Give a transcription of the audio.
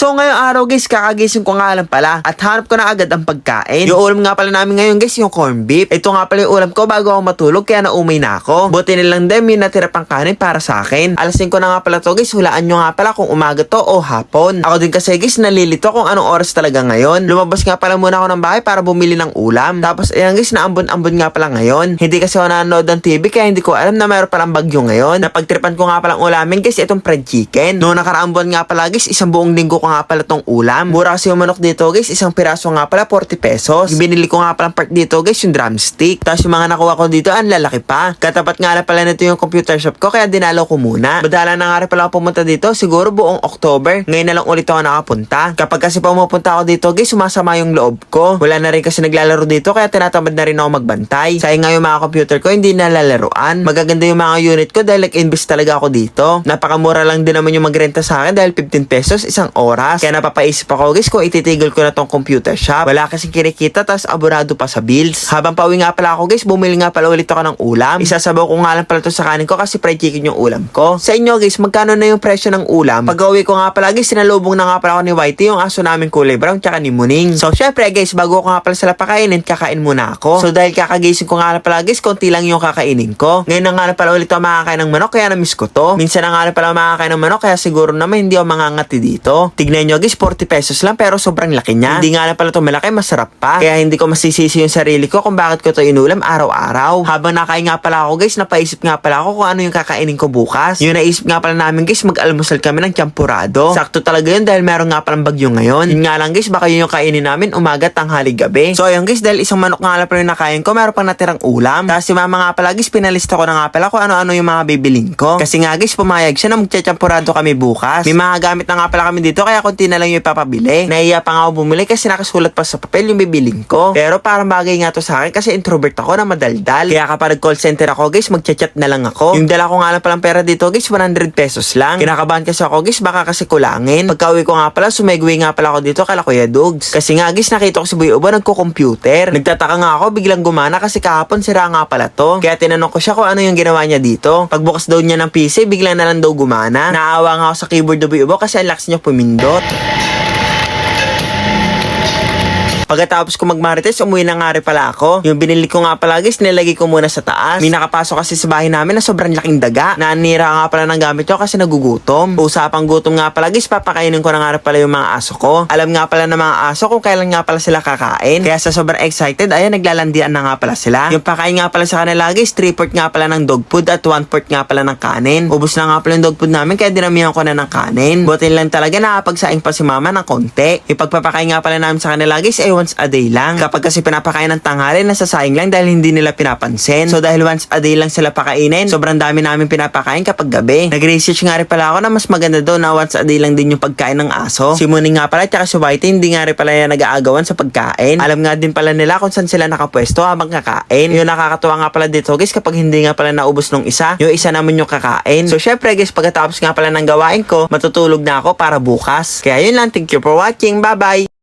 So ngayong araw guys, kakagising ko nga lang pala at hanap ko na agad ang pagkain. Yung ulam nga pala namin ngayon guys, yung corn beef. Ito nga pala yung ulam ko bago ako matulog kaya naumay na ako. Buti nilang din may natira pang kanin para sa akin. Alas 5 na nga pala to guys, hulaan nyo nga pala kung umaga to o hapon. Ako din kasi guys, nalilito kung anong oras talaga ngayon. Lumabas nga pala muna ako ng bahay para bumili ng ulam. Tapos ayan guys, naambon-ambon nga pala ngayon. Hindi kasi ako nanonood ng TV kaya hindi ko alam na mayroon palang bagyo ngayon. Napagtripan ko nga palang ulamin guys, itong fried chicken. Noong nakaraang buwan nga pala guys, isang buong linggo ko nga pala tong ulam. Mura kasi yung manok dito guys, isang piraso nga pala 40 pesos. Yung binili ko nga palang part dito guys, yung drumstick. Tapos yung mga nakuha ko dito, ang lalaki pa. Katapat nga pala nito yung computer shop ko, kaya dinalaw ko muna. Badala na nga rin pala ako pumunta dito, siguro buong October. Ngayon na lang ulit ako nakapunta. Kapag kasi pumupunta ako dito guys, sumasama yung loob ko. Wala na rin kasi naglalaro dito, kaya tinatamad na rin ako magbantay. Sayang nga yung mga computer ko, hindi nalalaroan. Magaganda yung mga unit ko dahil nag-invest talaga ako dito. Napakamura lang din naman yung magrenta sa akin dahil 15 pesos isang oras. Kaya napapaisip ako guys kung ititigil ko na tong computer shop. Wala kasi kinikita tas aburado pa sa bills. Habang pauwi nga pala ako guys, bumili nga pala ulit ako ng ulam. Isasabaw ko nga lang pala to sa kanin ko kasi fried chicken yung ulam ko. Sa inyo guys, magkano na yung presyo ng ulam? Pag uwi ko nga pala guys, sinalubong na nga pala ako ni Whitey yung aso namin kulay brown tsaka ni Muning. So syempre guys, bago ko nga pala sila pakainin, kakain muna ako. So dahil kakagising ko nga pala guys, konti lang yung kakainin ko. Ngayon na nga na pala ulit ako makakain ng manok kaya na-miss ko to. Minsan na nga na pala makakain ng manok kaya siguro naman hindi ako mangangati dito. Tignan nyo guys, 40 pesos lang pero sobrang laki niya. Hindi nga na pala to malaki, masarap pa. Kaya hindi ko masisisi yung sarili ko kung bakit ko to inulam araw-araw. Habang nakain nga pala ako guys, napaisip nga pala ako kung ano yung kakainin ko bukas. Yung naisip nga pala namin guys, mag-almusal kami ng champurado. Sakto talaga yun dahil meron nga palang bagyo ngayon. Yun nga lang guys, baka yun yung kainin namin umaga, tanghali, gabi. So ayun guys, dahil isang manok nga lang pala yung nakain ko, meron pang natirang ulam. Tapos si mama nga pala guys, pinalista ko na nga pala kung ano-ano yung mga bibiling ko. Kasi nga guys, pumayag siya na magchachampurado kami bukas. May mga gamit na nga pala kami dito, kaya konti na lang yung ipapabili. Naiya pa nga ako bumili kasi nakasulat pa sa papel yung bibiling ko. Pero parang bagay nga to sa akin kasi introvert ako na madaldal. Kaya kapag nag-call center ako guys, magchat-chat na lang ako. Yung dala ko nga lang palang pera dito guys, 100 pesos lang. Kinakabahan kasi ako guys, baka kasi kulangin. Pagka-uwi ko nga pala, sumegway nga pala ako dito kala Kuya Dugs. Kasi nga guys, nakita ko si Boy Ubo nagko-computer. Nagtataka nga ako, biglang gumana kasi kahapon sira nga pala to. Kaya tinanong ko siya kung ano yung ginawa niya dito. Pagbukas daw niya ng PC, biglang na lang daw gumana. Naawa nga ako sa keyboard ni Boy Ubo kasi ang lakas niya pindot Pagkatapos ko magmarites, umuwi na nga rin pala ako. Yung binili ko nga pala guys, nilagay ko muna sa taas. May nakapasok kasi sa bahay namin na sobrang laking daga. Nanira nga pala ng gamit ko kasi nagugutom. Usapang gutom nga pala guys, papakainin ko na nga rin pala yung mga aso ko. Alam nga pala ng mga aso kung kailan nga pala sila kakain. Kaya sa sobrang excited, ayan naglalandian na nga pala sila. Yung pakain nga pala sa kanila guys, 3 port nga pala ng dog food at 1 port nga pala ng kanin. Ubus na nga pala yung dog food namin kaya dinamihan ko na ng kanin. Buti lang talaga nakapagsaing pa si mama ng konti. Yung pagpapakain nga pala namin sa kanila guys, ay once a day lang. Kapag kasi pinapakain ng tanghali, nasasayang lang dahil hindi nila pinapansin. So dahil once a day lang sila pakainin, sobrang dami namin pinapakain kapag gabi. Nag-research nga rin pala ako na mas maganda daw na once a day lang din yung pagkain ng aso. Si Muning nga pala, tsaka si Whitey, hindi nga rin pala yan nag-aagawan sa pagkain. Alam nga din pala nila kung saan sila nakapwesto habang kakain. Yung nakakatuwa nga pala dito guys, kapag hindi nga pala naubos nung isa, yung isa naman yung kakain. So syempre guys, pagkatapos nga pala ng gawain ko, matutulog na ako para bukas. Kaya yun lang, thank you for watching, bye bye!